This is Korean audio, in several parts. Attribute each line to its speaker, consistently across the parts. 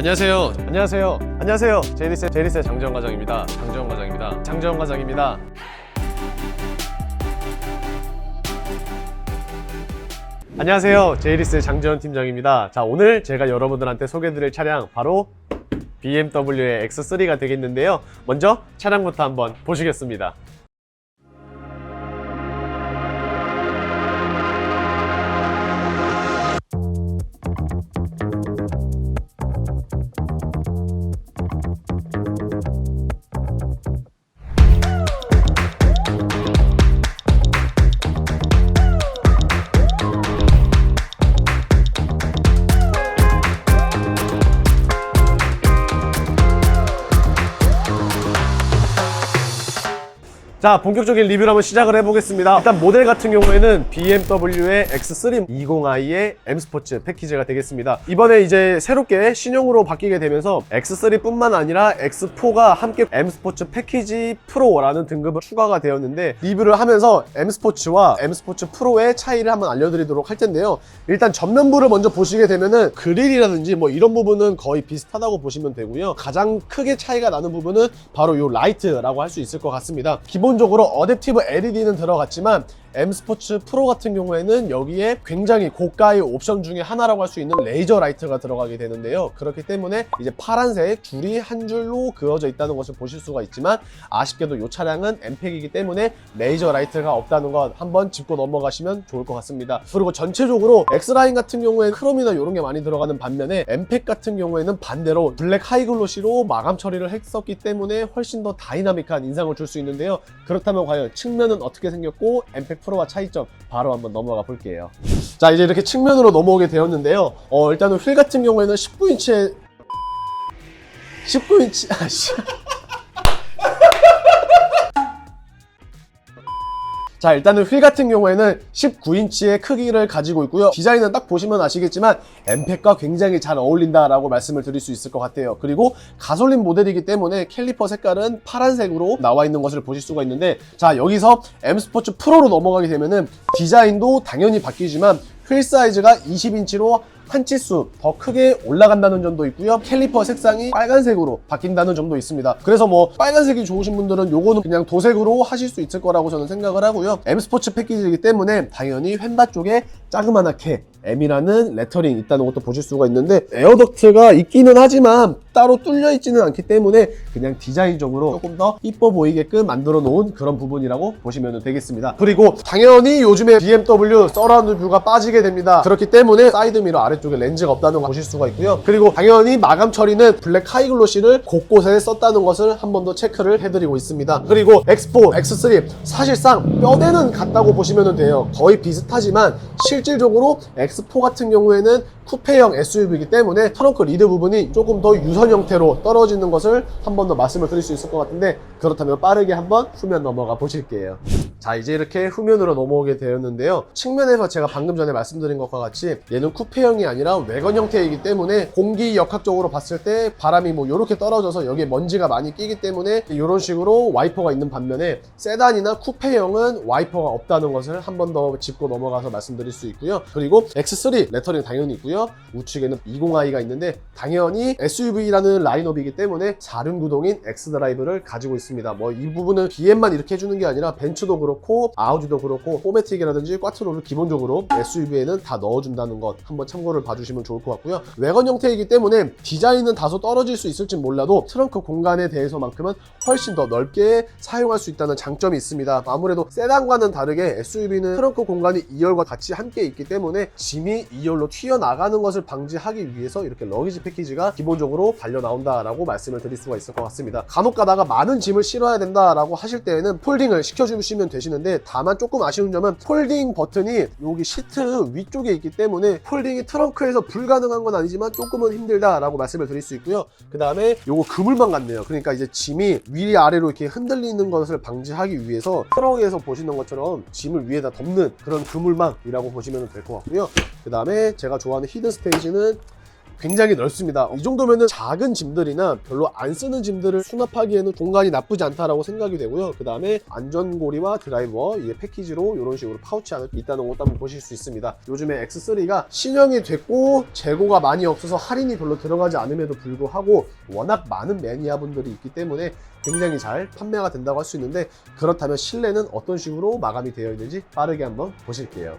Speaker 1: 안녕하세요. 안녕하세요. 안녕하세요. 제리스 제리스 장재원 과장입니다. 장재원 과장입니다. 장재원 과장입니다. 안녕하세요. 제이리스 장재원 팀장입니다. 자, 오늘 제가 여러분들한테 소개드릴 차량 바로 BMW의 X3가 되겠는데요. 먼저 차량부터 한번 보시겠습니다. 자, 본격적인 리뷰를 한번 시작을 해보겠습니다. 일단 모델 같은 경우에는 BMW의 X3 20i의 M 스포츠 패키지가 되겠습니다. 이번에 이제 새롭게 신형으로 바뀌게 되면서 X3 뿐만 아니라 X4가 함께 M 스포츠 패키지 프로라는 등급을 추가가 되었는데 리뷰를 하면서 M 스포츠와 M 스포츠 프로의 차이를 한번 알려드리도록 할 텐데요. 일단 전면부를 먼저 보시게 되면은 그릴이라든지 뭐 이런 부분은 거의 비슷하다고 보시면 되고요. 가장 크게 차이가 나는 부분은 바로 이 라이트라고 할 수 있을 것 같습니다. 기본 적으로 어댑티브 LED는 들어갔지만 M 스포츠 프로 같은 경우에는 여기에 굉장히 고가의 옵션 중에 하나라고 할 수 있는 레이저 라이트가 들어가게 되는데요. 그렇기 때문에 이제 파란색 줄이 한 줄로 그어져 있다는 것을 보실 수가 있지만 아쉽게도 이 차량은 M팩이기 때문에 레이저 라이트가 없다는 것 한번 짚고 넘어가시면 좋을 것 같습니다. 그리고 전체적으로 X라인 같은 경우에는 크롬이나 이런 게 많이 들어가는 반면에 M팩 같은 경우에는 반대로 블랙 하이글로시로 마감 처리를 했었기 때문에 훨씬 더 다이나믹한 인상을 줄 수 있는데요. 그렇다면 과연 측면은 어떻게 생겼고 M팩 프로와 차이점 바로 한번 넘어가 볼게요. 자 이제 이렇게 측면으로 넘어오게 되었는데요. 어 일단은 휠 같은 경우에는 19인치의 19인치 아씨. 자 일단은 휠 같은 경우에는 19인치의 크기를 가지고 있고요. 디자인은 딱 보시면 아시겠지만 엠팩과 굉장히 잘 어울린다라고 말씀을 드릴 수 있을 것 같아요. 그리고 가솔린 모델이기 때문에 캘리퍼 색깔은 파란색으로 나와 있는 것을 보실 수가 있는데 자 여기서 M 스포츠 프로로 넘어가게 되면은 디자인도 당연히 바뀌지만 휠 사이즈가 20인치로 한 치수 더 크게 올라간다는 점도 있고요. 캘리퍼 색상이 빨간색으로 바뀐다는 점도 있습니다. 그래서 뭐 빨간색이 좋으신 분들은 요거는 그냥 도색으로 하실 수 있을 거라고 저는 생각을 하고요. M 스포츠 패키지이기 때문에 당연히 휀바 쪽에 자그마하게 M이라는 레터링 있다는 것도 보실 수가 있는데 에어덕트가 있기는 하지만 따로 뚫려 있지는 않기 때문에 그냥 디자인적으로 조금 더 이뻐 보이게끔 만들어 놓은 그런 부분이라고 보시면 되겠습니다. 그리고 당연히 요즘에 BMW 서라운드 뷰가 빠지게 됩니다. 그렇기 때문에 사이드미러 아래 쪽에 렌즈가 없다는 거 보실 수가 있고요. 그리고 당연히 마감 처리는 블랙 하이글로시를 곳곳에 썼다는 것을 한 번 더 체크를 해드리고 있습니다. 그리고 X4, X3 사실상 뼈대는 같다고 보시면 돼요. 거의 비슷하지만 실질적으로 X4 같은 경우에는 쿠페형 SUV이기 때문에 트렁크 리드 부분이 조금 더 유선 형태로 떨어지는 것을 한 번 더 말씀을 드릴 수 있을 것 같은데 그렇다면 빠르게 한번 후면 넘어가 보실게요. 자 이제 이렇게 후면으로 넘어오게 되었는데요. 측면에서 제가 방금 전에 말씀드린 것과 같이 얘는 쿠페형이 아니라 외건 형태이기 때문에 공기 역학적으로 봤을 때 바람이 뭐 이렇게 떨어져서 여기에 먼지가 많이 끼기 때문에 이런 식으로 와이퍼가 있는 반면에 세단이나 쿠페형은 와이퍼가 없다는 것을 한 번 더 짚고 넘어가서 말씀드릴 수 있고요. 그리고 X3 레터링 당연히 있고요. 우측에는 20i가 있는데 당연히 SUV라는 라인업이기 때문에 4륜 구동인 X드라이브를 가지고 있습니다. 뭐 이 부분은 BM만 이렇게 해주는 게 아니라 벤츠도 그렇고 아우디도 그렇고 포매틱이라든지 꽈트로를 기본적으로 SUV에는 다 넣어준다는 것 한번 참고를 봐주시면 좋을 것 같고요. 외건 형태이기 때문에 디자인은 다소 떨어질 수 있을지 몰라도 트렁크 공간에 대해서만큼은 훨씬 더 넓게 사용할 수 있다는 장점이 있습니다. 아무래도 세단과는 다르게 SUV는 트렁크 공간이 2열과 같이 함께 있기 때문에 짐이 2열로 튀어나가는 것을 방지하기 위해서 이렇게 러기지 패키지가 기본적으로 달려 나온다라고 말씀을 드릴 수가 있을 것 같습니다. 간혹 가다가 많은 짐을 실어야 된다라고 하실 때에는 폴딩을 시켜주시면 되 시는데 다만 조금 아쉬운 점은 폴딩 버튼이 여기 시트 위쪽에 있기 때문에 폴딩이 트렁크에서 불가능한 건 아니지만 조금은 힘들다라고 말씀을 드릴 수 있고요. 그 다음에 요거 그물망 같네요. 그러니까 이제 짐이 위 아래로 이렇게 흔들리는 것을 방지하기 위해서 트렁크에서 보시는 것처럼 짐을 위에다 덮는 그런 그물망이라고 보시면 될 것 같고요. 그 다음에 제가 좋아하는 히든 스테이지는 굉장히 넓습니다. 이 정도면은 작은 짐들이나 별로 안 쓰는 짐들을 수납하기에는 공간이 나쁘지 않다라고 생각이 되고요. 그 다음에 안전고리와 드라이버 이게 패키지로 이런 식으로 파우치 안에 있다는 것도 한번 보실 수 있습니다. 요즘에 X3가 신형이 됐고 재고가 많이 없어서 할인이 별로 들어가지 않음에도 불구하고 워낙 많은 매니아분들이 있기 때문에 굉장히 잘 판매가 된다고 할 수 있는데 그렇다면 실내는 어떤 식으로 마감이 되어 있는지 빠르게 한번 보실게요.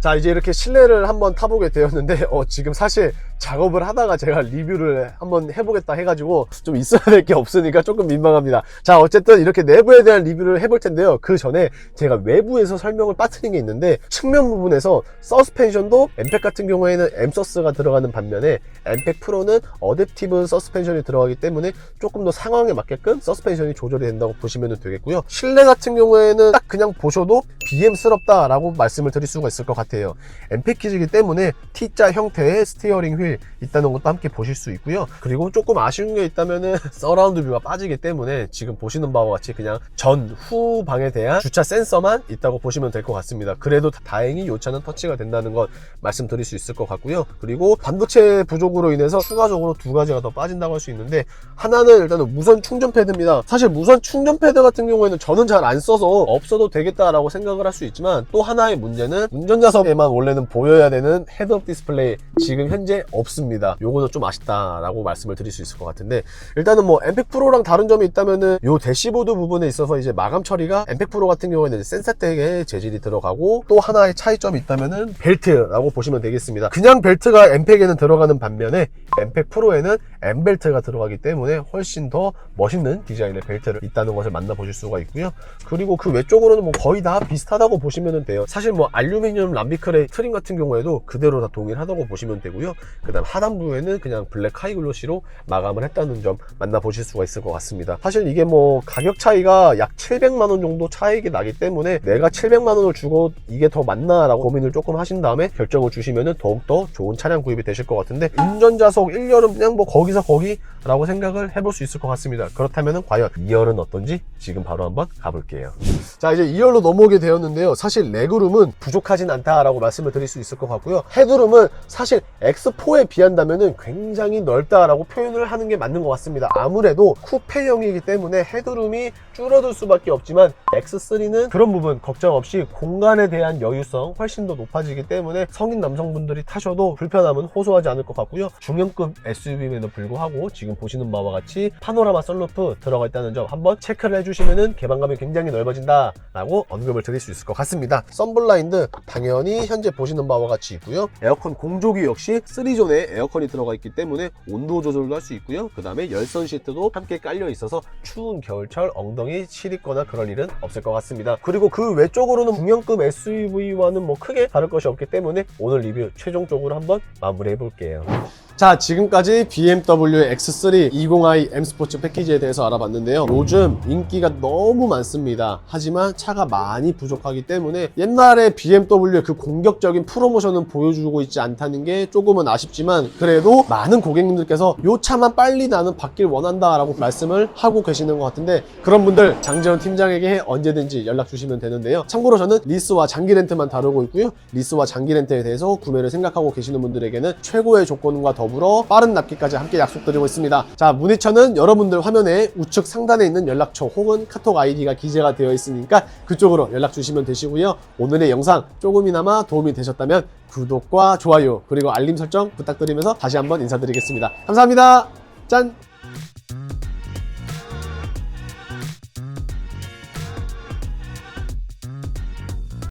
Speaker 1: 자 이제 이렇게 실내를 한번 타보게 되었는데 어, 지금 사실 작업 을 하다가 제가 리뷰를 한번 해보겠다 해가지고 좀 있어야 될 게 없으니까 조금 민망합니다. 자 어쨌든 이렇게 내부에 대한 리뷰를 해볼 텐데요. 그 전에 제가 외부에서 설명을 빠뜨린 게 있는데 측면 부분에서 서스펜션도 엠팩 같은 경우에는 엠서스가 들어가는 반면에 엠팩 프로는 어댑티브 서스펜션이 들어가기 때문에 조금 더 상황에 맞게끔 서스펜션이 조절이 된다고 보시면 되겠고요. 실내 같은 경우에는 딱 그냥 보셔도 BM스럽다 라고 말씀을 드릴 수가 있을 것 같아요. M 패키지이기 때문에 T자 형태의 스티어링 휠 있다는 것도 함께 보실 수 있고요. 그리고 조금 아쉬운 게 있다면은 서라운드 뷰가 빠지기 때문에 지금 보시는 바와 같이 그냥 전 후 방에 대한 주차 센서만 있다고 보시면 될 것 같습니다. 그래도 다행히 이 차는 터치가 된다는 것 말씀드릴 수 있을 것 같고요. 그리고 반도체 부족으로 인해서 추가적으로 두 가지가 더 빠진다고 할 수 있는데 하나는 일단은 무선 충전 패드입니다. 사실 무선 충전 패드 같은 경우에는 저는 잘 안 써서 없어도 되겠다라고 생각을 할 수 있지만 또 하나의 문제는 운전자석에만 원래는 보여야 되는 헤드업 디스플레이 지금 현재 없습니다 요거는 좀 아쉽다라고 말씀을 드릴 수 있을 것 같은데 일단은 뭐 엠팩 프로랑 다른 점이 있다면은 요 대시보드 부분에 있어서 이제 마감 처리가 엠팩 프로 같은 경우에는 센사텍의 재질이 들어가고 또 하나의 차이점이 있다면은 벨트라고 보시면 되겠습니다. 그냥 벨트가 엠팩에는 들어가는 반면에 엠팩 프로에는 엠벨트가 들어가기 때문에 훨씬 더 멋있는 디자인의 벨트를 있다는 것을 만나보실 수가 있고요. 그리고 그 외쪽으로는 뭐 거의 다 비슷하다고 보시면 돼요. 사실 뭐 알루미늄 람비클의 트림 같은 경우에도 그대로 다 동일하다고 보시면 되고요. 그 다음 하단부에는 그냥 블랙 하이글로시로 마감을 했다는 점 만나보실 수가 있을 것 같습니다. 사실 이게 뭐 가격 차이가 약 700만 원 정도 차이가 나기 때문에 내가 700만 원을 주고 이게 더 맞나 라고 고민을 조금 하신 다음에 결정을 주시면 더욱더 좋은 차량 구입이 되실 것 같은데 운전자석 1열은 그냥 뭐 거기서 거기 라고 생각을 해볼 수 있을 것 같습니다. 그렇다면 과연 2열은 어떤지 지금 바로 한번 가볼게요. 자 이제 2열로 넘어오게 되었는데요. 사실 레그룸은 부족하진 않다라고 말씀을 드릴 수 있을 것 같고요. 헤드룸은 사실 X4에 비한다면 굉장히 넓다라고 표현을 하는 게 맞는 것 같습니다. 아무래도 쿠페형이기 때문에 헤드룸이 줄어들 수밖에 없지만 X3는 그런 부분 걱정 없이 공간에 대한 여유성 훨씬 더 높아지기 때문에 성인 남성분들이 타셔도 불편함은 호소하지 않을 것 같고요. 중형급 SUV임에도 불구하고 지금 보시는 바와 같이 파노라마 썬루프 들어가 있다는 점 한번 체크를 해주시면 개방감이 굉장히 넓어진다 라고 언급을 드릴 수 있을 것 같습니다. 썬블라인드 당연히 현재 보시는 바와 같이 있고요. 에어컨 공조기 역시 3존에 에어컨이 들어가 있기 때문에 온도 조절도 할 수 있고요. 그 다음에 열선 시트도 함께 깔려 있어서 추운 겨울철 엉덩이 시리거나 그럴 일은 없을 것 같습니다. 그리고 그 외쪽으로는 중형급 SUV와는 뭐 크게 다를 것이 없기 때문에 오늘 리뷰 최종적으로 한번 마무리해 볼게요. 자 지금까지 BMW X3 20i M 스포츠 패키지에 대해서 알아봤는데요. 요즘 인기가 너무 많습니다. 하지만 차가 많이 부족하기 때문에 옛날에 BMW의 그 공격적인 프로모션은 보여주고 있지 않다는 게 조금은 아쉽지만 그래도 많은 고객님들께서 요 차만 빨리 나는 받길 원한다 라고 말씀을 하고 계시는 것 같은데 그런 분들 장재원 팀장에게 언제든지 연락 주시면 되는데요. 참고로 저는 리스와 장기 렌트만 다루고 있고요. 리스와 장기 렌트에 대해서 구매를 생각하고 계시는 분들에게는 최고의 조건과 더불어 빠른 납기까지 함께 약속드리고 있습니다. 자 문의처는 여러분들 화면에 우측 상단에 있는 연락처 혹은 카톡 아이디가 기재가 되어 있으니까 그쪽으로 연락 주시면 되시고요. 오늘의 영상 조금이나마 도움이 되셨다면 구독과 좋아요 그리고 알림 설정 부탁드리면서 다시 한번 인사드리겠습니다. 감사합니다. 짠